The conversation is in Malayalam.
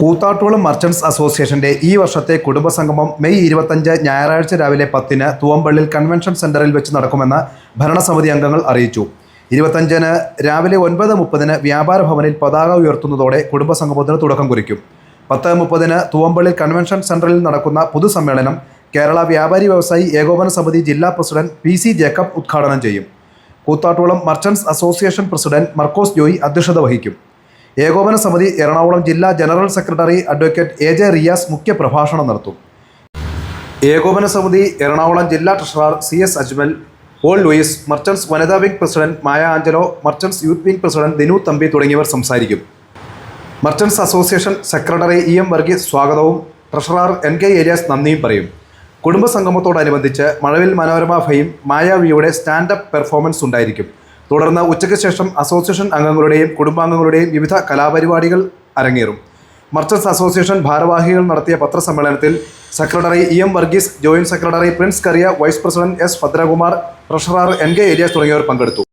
കൂത്താട്ടോളം മർച്ചൻസ് അസോസിയേഷന്റെ ഈ വർഷത്തെ കുടുംബസംഗമം മെയ് ഇരുപത്തഞ്ച് ഞായറാഴ്ച രാവിലെ പത്തിന് തൂവമ്പള്ളിൽ കൺവെൻഷൻ സെന്ററിൽ വെച്ച് നടക്കുമെന്ന് ഭരണസമിതി അംഗങ്ങൾ അറിയിച്ചു. ഇരുപത്തഞ്ചിന് രാവിലെ ഒൻപത് മുപ്പതിന് വ്യാപാര ഭവനിൽ പതാക ഉയർത്തുന്നതോടെ കുടുംബസംഗമത്തിന് തുടക്കം കുറിക്കും. പത്ത് മുപ്പതിന് തൂവമ്പള്ളിൽ കൺവെൻഷൻ സെന്ററിൽ നടക്കുന്ന പൊതുസമ്മേളനം കേരള വ്യാപാരി വ്യവസായി ഏകോപന സമിതി ജില്ലാ പ്രസിഡന്റ് പി സി ജേക്കബ് ഉദ്ഘാടനം ചെയ്യും. Koothattukulam merchants association president Markose Joy അധ്യക്ഷത വഹിക്കും. ഏകോപന സമിതി എറണാകുളം ജില്ലാ general secretary advocate A J Riyas മുഖ്യപ്രഭാഷണം നടത്തും. ഏകോപന സമിതി എറണാകുളം ജില്ലാ treasurer C S Ajmal Paul Louis merchants വനിതാ wing president Maya Angelo merchants youth wing president Dinu Thampi തുടങ്ങിയവർ സംസാരിക്കും. Merchants association secretary E M Varghese സ്വാഗതവും ട്രഷറർ എൻ കെ ഏരിയാസ് നന്ദിയും പറയും. കുടുംബസംഗമത്തോടനുബന്ധിച്ച് മഴവിൽ മനോരമ ഫെയിം മായാവിയുടെ സ്റ്റാൻഡപ്പ് പെർഫോമൻസ് ഉണ്ടായിരിക്കും. തുടർന്ന് ഉച്ചയ്ക്ക് ശേഷം അസോസിയേഷൻ അംഗങ്ങളുടെയും കുടുംബാംഗങ്ങളുടെയും വിവിധ കലാപരിപാടികൾ അരങ്ങേറും. മർച്ചൻസ് അസോസിയേഷൻ ഭാരവാഹികൾ നടത്തിയ പത്രസമ്മേളനത്തിൽ secretary E M Varghese joint secretary Prince Kariya vice president S Bhadrakumar treasurer N K Ariyas തുടങ്ങിയവർ പങ്കെടുത്തു.